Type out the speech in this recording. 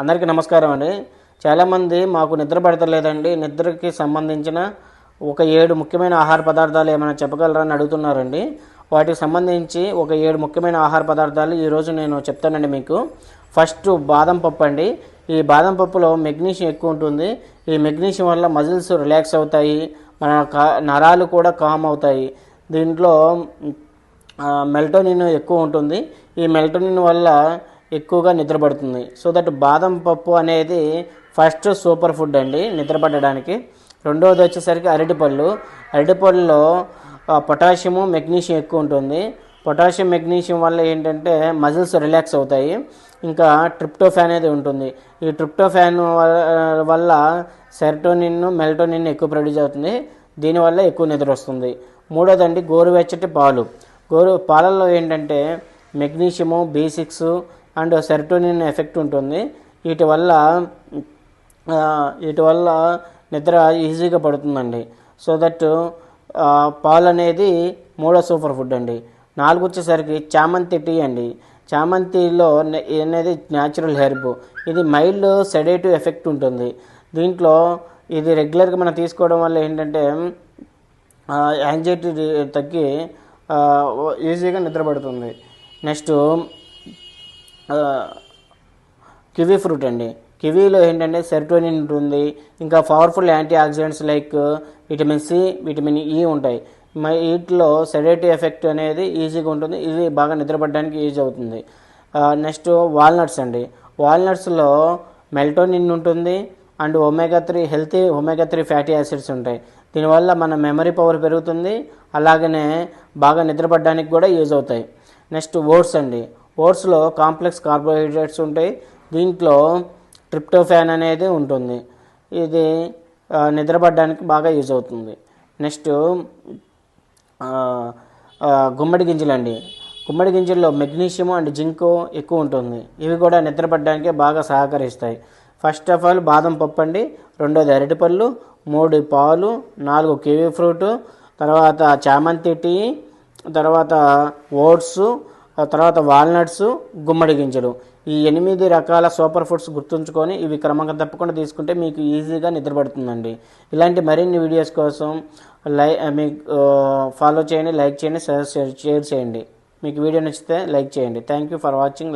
అందరికీ నమస్కారం అండి. చాలామంది మాకు నిద్ర పడతలేదండి. నిద్రకి సంబంధించిన ఒక ఏడు ముఖ్యమైన ఆహార పదార్థాలు ఏమైనా చెప్పగలరా అని అడుగుతున్నారండి. వాటికి సంబంధించి ఒక ఏడు ముఖ్యమైన ఆహార పదార్థాలు ఈరోజు నేను చెప్తానండి మీకు. ఫస్ట్ బాదం పప్పు అండి. ఈ బాదం పప్పులో మెగ్నీషియం ఎక్కువ ఉంటుంది. ఈ మెగ్నీషియం వల్ల మజిల్స్ రిలాక్స్ అవుతాయి. మన కా- నరాలు కూడా కామ్ అవుతాయి. దీంట్లో మెల్టోనిన్ ఎక్కువ ఉంటుంది. ఈ మెల్టోనిన్ వల్ల ఎక్కువగా నిద్రపడుతుంది. సో దట్ బాదం పప్పు అనేది ఫస్ట్ సూపర్ ఫుడ్ అండి నిద్రపడడానికి రెండవది వచ్చేసరికి అరటిపళ్ళు. అరటిపళ్ళలో పొటాషియము మెగ్నీషియం ఎక్కువ ఉంటుంది. పొటాషియం మెగ్నీషియం వల్ల ఏంటంటే మజిల్స్ రిలాక్స్ అవుతాయి. ఇంకా ట్రిప్టోఫాన్ అనేది ఉంటుంది. ఈ ట్రిప్టోఫాన్ వల్ల సెరటోనిన్ మెల్టోనిన్ ఎక్కువ ప్రొడ్యూస్ అవుతుంది. దీనివల్ల ఎక్కువ నిద్ర వస్తుంది. మూడోదండి గోరువెచ్చటి పాలు. గోరు పాలల్లో ఏంటంటే magnesium B six and serotonin effect ఉంటుంది. వీటి వల్ల వీటి వల్ల నిద్ర ఈజీగా పడుతుందండి. సో దట్ పాలు అనేది మూడో సూపర్ ఫుడ్ అండి. నాలుగు వచ్చేసరికి చామంతి టీ అండి. చామంతిలో అనేది న్యాచురల్ హెర్బ్ ఇది మైల్డ్ సెడేటివ్ ఎఫెక్ట్ ఉంటుంది. దీంట్లో ఇది రెగ్యులర్గా మనం తీసుకోవడం వల్ల ఏంటంటే యాంగ్జైటీ తగ్గి ఈజీగా నిద్రపడుతుంది నెక్స్ట్ కివీ ఫ్రూట్ అండి. కివీలో ఏంటంటే సెరటోనిన్ ఉంటుంది. ఇంకా powerful antioxidants like vitamin C vitamin E ఉంటాయి. మ- వీటిలో సెడేటివ్ ఎఫెక్ట్ అనేది ఈజీగా ఉంటుంది. ఇది బాగా నిద్రపడడానికి ఈజీ అవుతుంది. నెక్స్ట్ వాల్నట్స్ అండి. వాల్నట్స్లో మెల్టోనిన్ ఉంటుంది. And omega three healthy omega three fatty acids ఉంటాయి. దీనివల్ల మన మెమరీ పవర్ పెరుగుతుంది. అలాగనే బాగా నిద్రపడడానికి కూడా యూజ్ అవుతాయి. నెక్స్ట్ ఓట్స్ అండి. ఓట్స్లో కాంప్లెక్స్ కార్బోహైడ్రేట్స్ ఉంటాయి. దీంట్లో ట్రిప్టోఫాన్ అనేది ఉంటుంది. ఇది నిద్రపడడానికి బాగా యూజ్ అవుతుంది. నెక్స్ట్ గుమ్మడి గింజలండి గుమ్మడి గింజల్లో మెగ్నీషియం అండ్ జింక్ ఎక్కువ ఉంటుంది. ఇవి కూడా నిద్రపడడానికి బాగా సహకరిస్తాయి. ఫస్ట్ ఆఫ్ ఆల్ బాదం పప్పు అండి. రెండోది అరటిపళ్ళు. మూడు పాలు. నాలుగు కివీ ఫ్రూట్. తర్వాత చామంతి టీ. తర్వాత ఓట్స్. తర్వాత వాల్నట్స్ గుమ్మడి గింజలు ఈ ఎనిమిది రకాల సూపర్ ఫుడ్స్ గుర్తుంచుకొని ఇవి క్రమంగా తప్పకుండా తీసుకుంటే మీకు ఈజీగా నిద్రపడుతుందండి. ఇలాంటి మరిన్ని వీడియోస్ కోసం లై మీకు ఫాలో చేయండి లైక్ చేయండి షేర్ షేర్ చేయండి. మీకు వీడియో నచ్చితే లైక్ చేయండి. Thank you for watching.